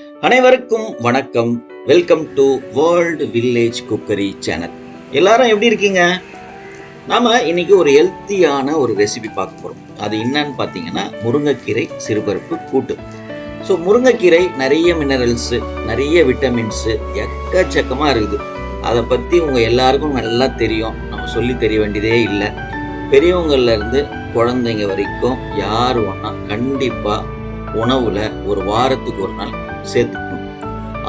அனைவருக்கும் வணக்கம். Welcome to world village cookery channel எல்லாரும் எப்படி இருக்கீங்க? நாம் இன்னைக்கு ஒரு ஹெல்த்தியான ஒரு ரெசிபி பார்க்க போகிறோம் அது என்னன்னு பார்த்தீங்கன்னா முருங்கைக்கீரை சிறுபருப்பு கூட்டு. ஸோ முருங்கைக்கீரை நிறைய மினரல்ஸு நிறைய விட்டமின்ஸு எக்கச்சக்கமாக இருக்குது. அதை பற்றி உங்கள் எல்லாருக்கும் நல்லா தெரியும். நம்ம சொல்லி தெரிய வேண்டியதே இல்லை. பெரியவங்கள்லேருந்து குழந்தைங்க வரைக்கும் யார் ஒன்றா கண்டிப்பாக உணவில் ஒரு வாரத்துக்கு ஒரு நாள் சேர்த்துக்கணும்.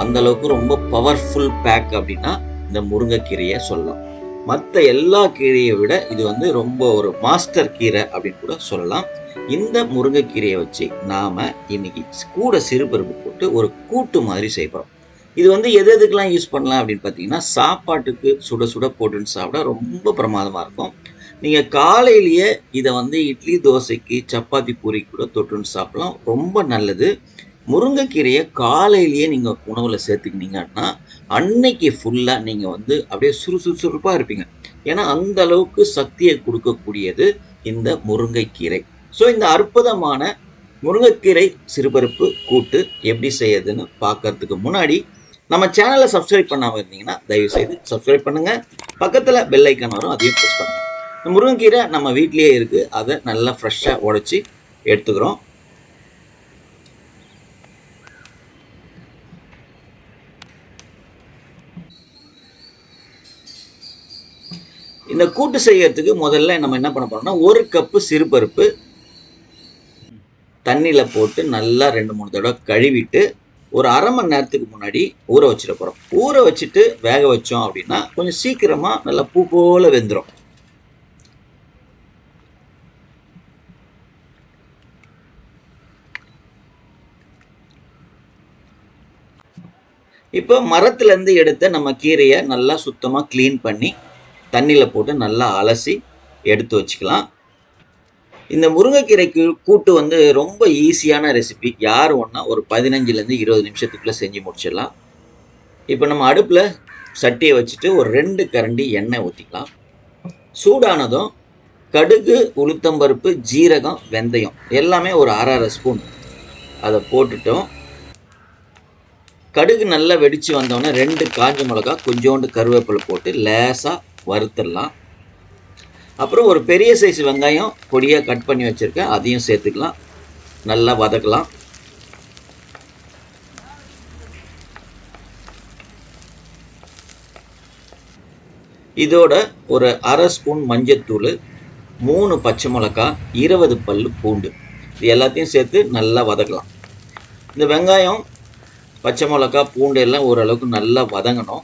அந்த அளவுக்கு ரொம்ப பவர்ஃபுல் பேக் அப்படின்னா இந்த முருங்கைக்கீரையை சொல்லலாம். மற்ற எல்லா கீரையை விட இது வந்து ரொம்ப ஒரு மாஸ்டர் கீரை அப்படின்னு கூட சொல்லலாம். இந்த முருங்கைக்கீரையை வச்சு நாம் இன்னைக்கு கூட சிறுபருப்பு போட்டு ஒரு கூட்டு மாதிரி செய்கிறோம் இது வந்து எது எதுக்கெல்லாம் யூஸ் பண்ணலாம் அப்படின்னு பார்த்தீங்கன்னா சாப்பாட்டுக்கு சுட சுட போட்டுன்னு சாப்பிட ரொம்ப பிரமாதமாக இருக்கும். நீங்கள் காலையிலேயே இதை வந்து இட்லி தோசைக்கு சப்பாத்தி பூரி கூட தொட்டுன்னு சாப்பிடலாம். ரொம்ப நல்லது. முருங்கைக்கீரையை காலையிலேயே நீங்கள் உணவில் சேர்த்துக்கினீங்கன்னா அன்னைக்கு ஃபுல்லாக நீங்கள் வந்து அப்படியே சுறுசுறுசுறுப்பாக இருப்பீங்க. ஏன்னா அந்த அளவுக்கு சக்தியை கொடுக்கக்கூடியது இந்த முருங்கைக்கீரை. ஸோ இந்த அற்புதமான முருங்கைக்கீரை சிறுபருப்பு கூட்டு எப்படி செய்யறதுன்னு பார்க்கறதுக்கு முன்னாடி நம்ம சேனலை சப்ஸ்கிரைப் பண்ணாமல் இருந்தீங்கன்னா தயவு செய்து சப்ஸ்கிரைப் பண்ணுங்கள் பக்கத்தில் பெல் ஐக்கான் வரும் அதையும் ப்ரெஸ் பண்ணுங்கள் இந்த முருங்கைக்கீரை நம்ம வீட்லேயே இருக்குது அதை நல்லா ஃப்ரெஷ்ஷாக உடச்சி எடுத்துக்கிறோம். இந்த கூட்டு செய்யறதுக்கு முதல்ல நம்ம என்ன பண்ண போறோம்னா ஒரு கப்பு சிறுபருப்பு தண்ணியில் போட்டு நல்லா ரெண்டு மூணு தடவை கழுவிட்டு ஒரு அரை மணி நேரத்துக்கு முன்னாடி ஊற வச்சிட போகிறோம் ஊற வச்சுட்டு வேக வச்சோம் அப்படின்னா கொஞ்சம் சீக்கிரமாக நல்லா பூ போல் வெந்துடும் இப்போ மரத்துலேருந்து எடுத்த நம்ம கீரையை நல்லா சுத்தமாக க்ளீன் பண்ணி தண்ணியில் போட்டு நல்லா அலசி எடுத்து வச்சுக்கலாம். இந்த முருங்கைக்கீரைக்கு கூட்டு வந்து ரொம்ப ஈஸியான ரெசிபி. யார் ஒன்றா ஒரு பதினஞ்சுலேருந்து இருபது நிமிஷத்துக்குள்ளே செஞ்சு முடிச்சிடலாம். இப்போ நம்ம அடுப்பில் சட்டியை வச்சுட்டு ஒரு ரெண்டு கரண்டி எண்ணெய் ஊற்றிக்கலாம் சூடானதும் கடுகு உளுத்தம்பருப்பு ஜீரகம் வெந்தயம் எல்லாமே ஒரு அரை அரை ஸ்பூன் அதை போட்டுட்டோம். கடுகு நல்லா வெடித்து வந்தோடனே ரெண்டு காஞ்ச மிளகா கொஞ்சோண்டு கருவேப்பிலை போட்டு லேசாக வறுத்துடலாம். அப்புறம் ஒரு பெரிய சைஸ் வெங்காயம் பொடியாக கட் பண்ணி வச்சுருக்கேன். அதையும் சேர்த்துக்கலாம். நல்லா வதக்கலாம். இதோட ஒரு அரை ஸ்பூன் மஞ்சத்தூள் மூணு பச்சை மிளகா இருபது பல் பூண்டு. இது எல்லாத்தையும் சேர்த்து நல்லா வதக்கலாம். இந்த வெங்காயம் பச்சை மிளகா பூண்டு எல்லாம் ஓரளவுக்கு நல்லா வதங்கணும்.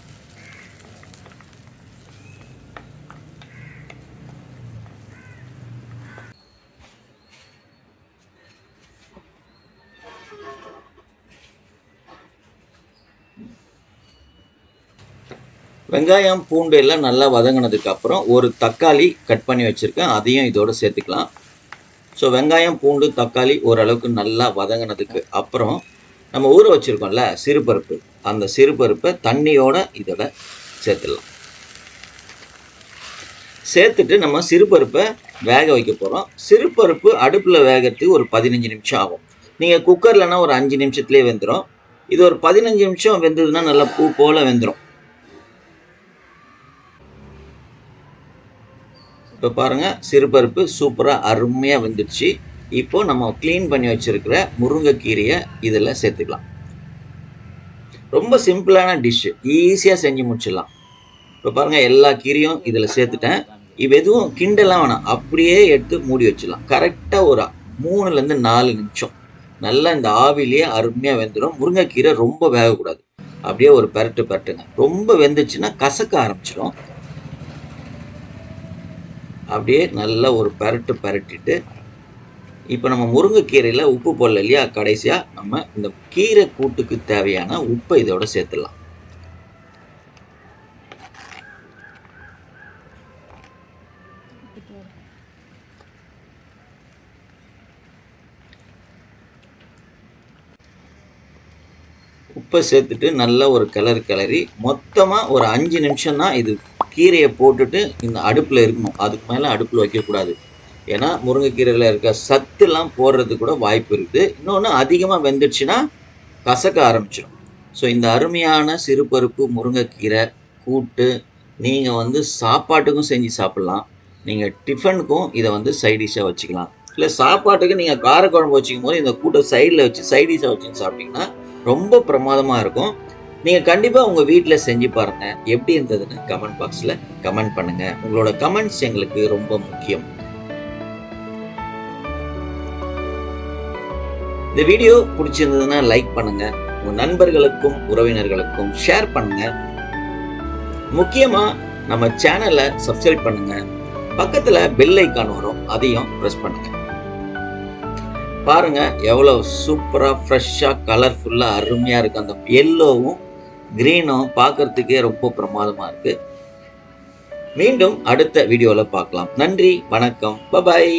வெங்காயம் பூண்டு எல்லாம் நல்லா வதங்கினதுக்கு அப்புறம் ஒரு தக்காளி கட் பண்ணி வச்சுருக்கேன். அதையும் இதோடு சேர்த்துக்கலாம். ஸோ வெங்காயம் பூண்டு தக்காளி ஓரளவுக்கு நல்லா வதங்கினதுக்கு அப்புறம் நம்ம ஊற வச்சுருக்கோம்ல சிறுபருப்பு. அந்த சிறுபருப்பை தண்ணியோடு இதோட சேர்த்துடலாம். சேர்த்துட்டு நம்ம சிறுபருப்பை வேக வைக்க போகிறோம் சிறுபருப்பு அடுப்பில் வேகிறதுக்கு ஒரு பதினஞ்சு நிமிஷம் ஆகும். நீங்கள் குக்கர்லனா ஒரு அஞ்சு நிமிஷத்துலேயே வெந்துடும் இது ஒரு பதினஞ்சு நிமிஷம் வெந்ததுன்னா நல்லா பூ போல் வெந்துடும் இப்போ பாருங்கள் சிறுபருப்பு சூப்பராக அருமையாக வந்துடுச்சு. இப்போது நம்ம க்ளீன் பண்ணி வச்சுருக்கிற முருங்கைக்கீரையை இதில் சேர்த்துக்கலாம். ரொம்ப சிம்பிளான டிஷ்ஷு ஈஸியாக செஞ்சு முடிச்சிடலாம். இப்போ பாருங்கள் எல்லா கீரையும் இதில் சேர்த்துட்டேன். இது எதுவும் கிண்டெல்லாம் வேணாம் அப்படியே எடுத்து மூடி வச்சிடலாம். கரெக்டாக ஒரு மூணுலேருந்து நாலு நிமிஷம். நல்லா இந்த ஆவிலேயே அருமையாக வெந்துடும். முருங்கைக்கீரை ரொம்ப வேகக்கூடாது. அப்படியே ஒரு பெரட்டு பரட்டுங்க. ரொம்ப வெந்துச்சுன்னா கசக்க ஆரம்பிச்சிடும். அப்படியே நல்லா ஒரு பரட்டு பரட்டிட்டு இப்போ நம்ம முருங்கைக்கீரையில் உப்பு போடல இல்லையா? கடைசியாக நம்ம இந்த கீரை கூட்டுக்கு தேவையான உப்பை இதோட சேர்த்துடலாம். உப்பை சேர்த்துட்டு நல்லா ஒரு கிளறு கிளறி மொத்தமாக ஒரு அஞ்சு நிமிஷம் தான் இது கீரையை போட்டுட்டு இந்த அடுப்பில் இருக்கணும். அதுக்கு மேலே அடுப்பில் வைக்கக்கூடாது ஏன்னா முருங்கைக்கீரையில் இருக்க சத்துலாம் போடுறது கூட வாய்ப்பு இருக்குது இன்னொன்று அதிகமாக வெந்துடுச்சுன்னா கசக்க ஆரம்பிச்சிடும் ஸோ இந்த அருமையான சிறுபருப்பு முருங்கைக்கீரை கூட்டு நீங்கள் வந்து சாப்பாட்டுக்கும் செஞ்சு சாப்பிட்லாம். நீங்கள் டிஃபனுக்கும் இதை வந்து சைடிஷாக வச்சுக்கலாம். இல்லை சாப்பாட்டுக்கு நீங்கள் காரக்குழம்பு வச்சுக்கும் போது இந்த கூட்டை சைடில் வச்சு சைடிஷாக வச்சுன்னு வச்சு ரொம்ப பிரமாதமாக இருக்கும். நீங்கள் கண்டிப்பாக உங்கள் வீட்டில் செஞ்சு பாருங்கள் எப்படி இருந்ததுன்னு கமெண்ட் பாக்ஸில் கமெண்ட் பண்ணுங்கள் உங்களோட கமெண்ட்ஸ் எங்களுக்கு ரொம்ப முக்கியம். இந்த வீடியோ பிடிச்சிருந்ததுன்னா லைக் பண்ணுங்க. உங்க நண்பர்களுக்கும் உறவினர்களுக்கும் ஷேர் பண்ணுங்க. முக்கியமா நம்ம சேனலை சப்ஸ்கிரைப் பண்ணுங்க. பக்கத்துல பெல் ஐக்கான் வரும். அதையும் ப்ரெஸ் பண்ணுங்க. பாருங்க எவ்வளவு சூப்பரா ஃப்ரெஷ்ஷா கலர்ஃபுல்லா அருமையா இருக்கு. அந்த எல்லோவும் கிரீனும் பார்க்கறதுக்கே ரொம்ப பிரமாதமாக இருக்குது மீண்டும் அடுத்த வீடியோவில் பார்க்கலாம். நன்றி வணக்கம். பபாய்